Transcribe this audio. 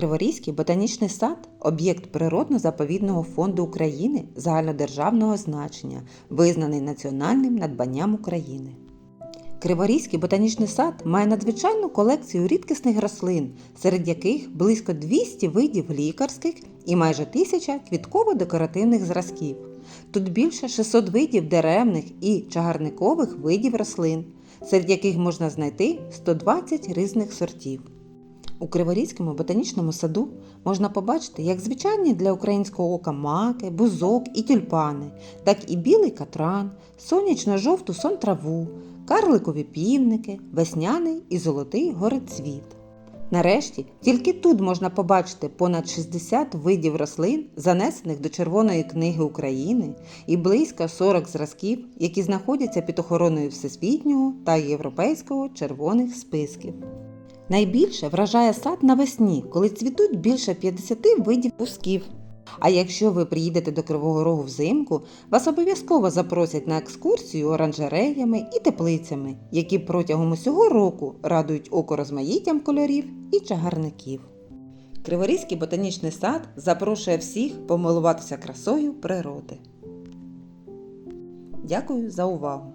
Криворізький ботанічний сад об'єкт природно-заповідного фонду України загальнодержавного значення, визнаний національним надбанням України. Криворізький ботанічний сад має надзвичайну колекцію рідкісних рослин, серед яких близько 200 видів лікарських і майже тисяча квітково-декоративних зразків. Тут більше 600 видів деревних і чагарникових видів рослин, серед яких можна знайти 120 різних сортів. У Криворізькому ботанічному саду можна побачити як звичайні для українського ока маки, бузок і тюльпани, так і білий катран, сонячно-жовту сон-траву, карликові півники, весняний і золотий горецвіт. Нарешті, тільки тут можна побачити понад 60 видів рослин, занесених до Червоної книги України, і близько 40 зразків, які знаходяться під охороною Всесвітнього та Європейського червоних списків. Найбільше вражає сад навесні, коли цвітуть більше 50 видів пусків. А якщо ви приїдете до Кривого Рогу взимку, вас обов'язково запросять на екскурсію оранжереями і теплицями, які протягом усього року радують око розмаїттям кольорів і чагарників. Криворізький ботанічний сад запрошує всіх помилуватися красою природи. Дякую за увагу!